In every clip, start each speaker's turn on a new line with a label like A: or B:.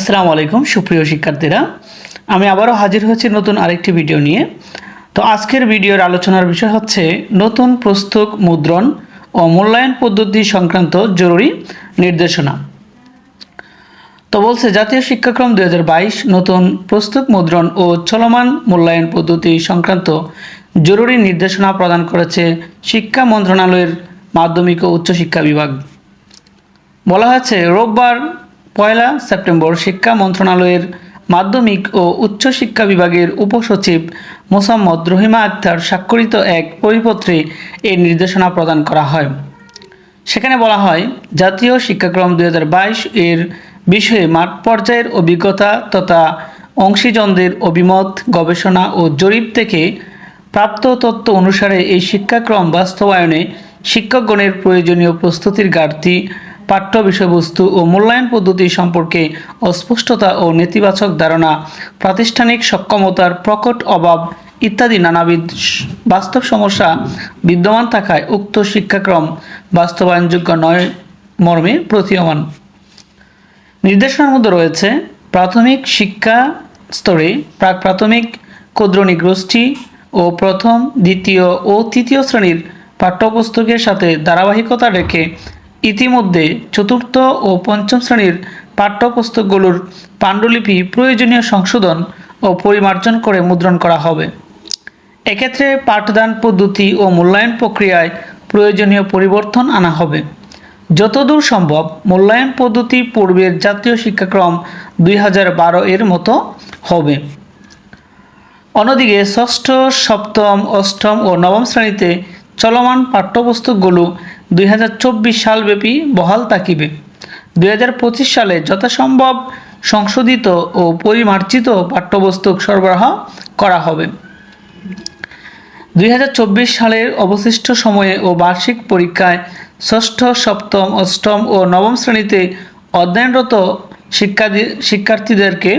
A: আসসালামু আলাইকুম, সুপ্রিয় শিক্ষার্থীরা। আমি আবারও হাজির হয়েছি নতুন আরেকটি ভিডিও নিয়ে। তো আজকের ভিডিওর আলোচনার বিষয় হচ্ছে নতুন প্রস্তুত মুদ্রণ ও মূল্যায়ন পদ্ধতি সংক্রান্ত জরুরি নির্দেশনা। তো বলছে, জাতীয় শিক্ষাক্রম দুই হাজার বাইশ নতুন প্রস্তুত মুদ্রণ ও চলমান মূল্যায়ন পদ্ধতি সংক্রান্ত জরুরি নির্দেশনা প্রদান করেছে শিক্ষা মন্ত্রণালয়ের মাধ্যমিক ও উচ্চশিক্ষা বিভাগ। বলা হয়েছে, রোববার পয়লা সেপ্টেম্বর শিক্ষা মন্ত্রণালয়ের মাধ্যমিক ও উচ্চশিক্ষা বিভাগের উপসচিব মোসাম্মদ রহিমা আক্তার স্বাক্ষরিত এক পরিপত্রে এই নির্দেশনা প্রদান করা হয়। সেখানে বলা হয়, জাতীয় শিক্ষাক্রম দু হাজার বাইশ এর বিষয়ে মাঠ পর্যায়ের অভিজ্ঞতা তথা অংশীজনদের অভিমত, গবেষণা ও জরিপ থেকে প্রাপ্ত তথ্য অনুসারে এই শিক্ষাক্রম বাস্তবায়নে শিক্ষকগণের প্রয়োজনীয় প্রস্তুতির ঘাটতি পাঠ্য বিষয়বস্তু ও মূল্যায়ন পদ্ধতি সম্পর্কে অস্পষ্টতা ও নেতিবাচক ধারণা, প্রাতিষ্ঠানিক সক্ষমতার প্রকট অভাব ইত্যাদি নানাবিধ বাস্তব সমস্যা বিদ্যমান থাকায় উক্ত শিক্ষাক্রম বাস্তবায়নযোগ্য নয় মর্মে প্রতীয়মান। নির্দেশনার মধ্যে রয়েছে, প্রাথমিক শিক্ষা স্তরে প্রাক প্রাথমিক ক্ষুদ্রণী গোষ্ঠী ও প্রথম, দ্বিতীয় ও তৃতীয় শ্রেণির পাঠ্যপুস্তকের সাথে ধারাবাহিকতা রেখে ইতিমধ্যে চতুর্থ ও পঞ্চম শ্রেণির পাঠ্যপুস্তকগুলোর পাণ্ডুলিপি প্রয়োজনীয় সংশোধন ও পরিমার্জন করে মুদ্রণ করা হবে। এক্ষেত্রে পাঠদান পদ্ধতি ও মূল্যায়ন প্রক্রিয়ায় প্রয়োজনীয় পরিবর্তন আনা হবে। যতদূর সম্ভব মূল্যায়ন পদ্ধতি পূর্বের জাতীয় শিক্ষাক্রম দুই হাজার বারো এর মতো হবে। অন্যদিকে ষষ্ঠ, সপ্তম, অষ্টম ও নবম শ্রেণীতে চলমান পাঠ্যপুস্তকগুলো দুই সালব্যাপী বহাল থাকিবে দুই হাজার পঁচিশ সালে যথাসম্ভব সংশোধিত ও পরিমার্জিত পাঠ্যপুস্তক সরবরাহ করা হবে। দুই হাজার চব্বিশ সালের অবশিষ্ট সময়ে ও বার্ষিক পরীক্ষায় ষষ্ঠ, সপ্তম, অষ্টম ও নবম শ্রেণীতে অধ্যয়নরত শিক্ষার্থী শিক্ষার্থীদেরকে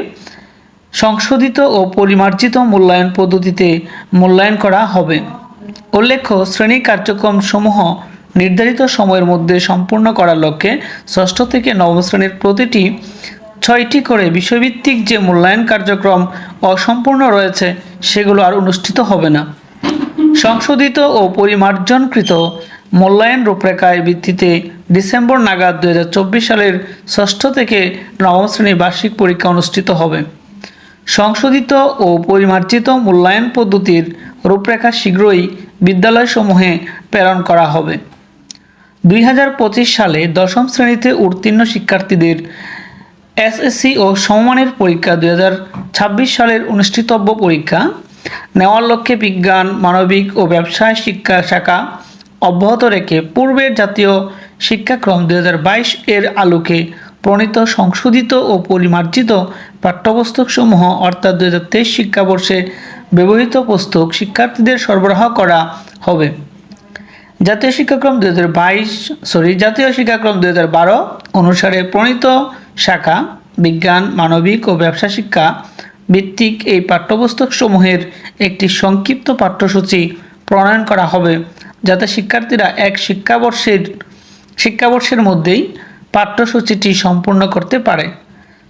A: সংশোধিত ও পরিমার্জিত মূল্যায়ন পদ্ধতিতে মূল্যায়ন করা হবে। উল্লেখ্য, শ্রেণি কার্যক্রম সমূহ নির্ধারিত সময়ের মধ্যে সম্পূর্ণ করার লক্ষ্যে ষষ্ঠ থেকে নবম শ্রেণির প্রতিটি ছয়টি করে বিষয়ভিত্তিক যে মূল্যায়ন কার্যক্রম অসম্পূর্ণ রয়েছে, সেগুলো আর অনুষ্ঠিত হবে না। সংশোধিত ও পরিমার্জনকৃত মূল্যায়ন রূপরেখায় ভিত্তিতে ডিসেম্বর নাগাদ দু হাজার চব্বিশ সালের ষষ্ঠ থেকে নবম শ্রেণির বার্ষিক পরীক্ষা অনুষ্ঠিত হবে। সংশোধিত ও পরিমার্জিত মূল্যায়ন পদ্ধতির রূপরেখা শীঘ্রই বিদ্যালয়সমূহে প্রেরণ করা হবে। দুই হাজার পঁচিশ সালে দশম শ্রেণীতে উত্তীর্ণ শিক্ষার্থীদের এসএসসি ও সমমানের পরীক্ষা, দুই হাজার ছাব্বিশ সালের অনুষ্ঠিতব্য পরীক্ষা, নেওয়ার লক্ষ্যে বিজ্ঞান, মানবিক ও ব্যবসায় শিক্ষা শাখা অব্যাহত রেখে পূর্বের জাতীয় শিক্ষাক্রম দু হাজার বাইশ এর আলোকে প্রণীত সংশোধিত ও পরিমার্জিত পাঠ্যপুস্তকসমূহ, অর্থাৎ দু হাজার তেইশ শিক্ষাবর্ষে ব্যবহৃত পুস্তক শিক্ষার্থীদের সরবরাহ করা হবে। জাতীয় শিক্ষাক্রম দু হাজার বাইশ সরি জাতীয় শিক্ষাক্রম দু হাজার বারো অনুসারে প্রণীত শাখা বিজ্ঞান, মানবিক ও ব্যবসা শিক্ষা ভিত্তিক এই পাঠ্যপুস্তকসমূহের একটি সংক্ষিপ্ত পাঠ্যসূচি প্রণয়ন করা হবে, যাতে শিক্ষার্থীরা এক শিক্ষাবর্ষের শিক্ষাবর্ষের মধ্যেই পাঠ্যসূচিটি সম্পূর্ণ করতে পারে।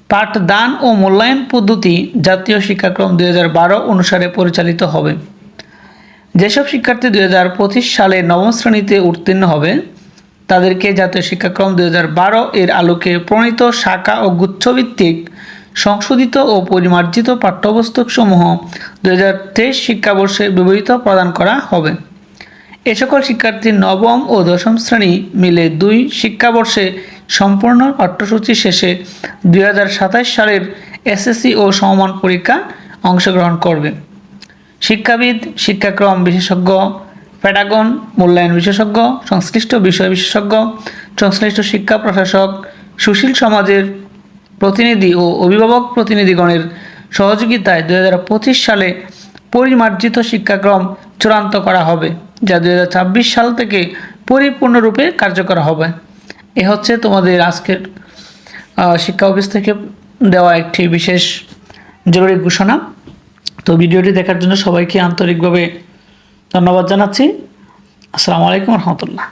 A: পাঠদান ও মূল্যায়ন পদ্ধতি জাতীয় শিক্ষাক্রম দু হাজার বারো অনুসারে পরিচালিত হবে। যেসব শিক্ষার্থী দুই হাজার পঁচিশ সালে নবম শ্রেণীতে উত্তীর্ণ হবে, তাদেরকে জাতীয় শিক্ষাক্রম দু হাজার বারো এর আলোকে প্রণীত শাখা ও গুচ্ছভিত্তিক, সংশোধিত ও পরিমার্জিত পাঠ্যপুস্তকসমূহ দু হাজার তেইশ শিক্ষাবর্ষে ব্যবহৃত প্রদান করা হবে। এ সকল শিক্ষার্থী নবম ও দশম শ্রেণি মিলে দুই শিক্ষাবর্ষে সম্পূর্ণ পাঠ্যসূচি শেষে দুই সালের এসএসসি ও সমমান পরীক্ষা অংশগ্রহণ করবে। শিক্ষাবিদ, শিক্ষাক্রম বিশেষজ্ঞ প্যাডাগন মূল্যায়ন বিশেষজ্ঞ, সংশ্লিষ্ট বিষয় বিশেষজ্ঞ, সংশ্লিষ্ট শিক্ষা প্রশাসক, সুশীল সমাজের প্রতিনিধি ও অভিভাবক প্রতিনিধিগণের সহযোগিতায় দুই হাজার পঁচিশ সালে পরিমার্জিত শিক্ষাক্রম চূড়ান্ত করা হবে, যা দু হাজার ছাব্বিশ সাল থেকে পরিপূর্ণরূপে কার্যকর হবে। এ হচ্ছে তোমাদের আজকের শিক্ষা অফিস থেকে দেওয়া একটি বিশেষ জরুরি ঘোষণা। তো ভিডিওটি দেখার জন্য সবাইকে আন্তরিকভাবে ধন্যবাদ জানাচ্ছি। আসসালামু আলাইকুম রহমতুল্লাহ।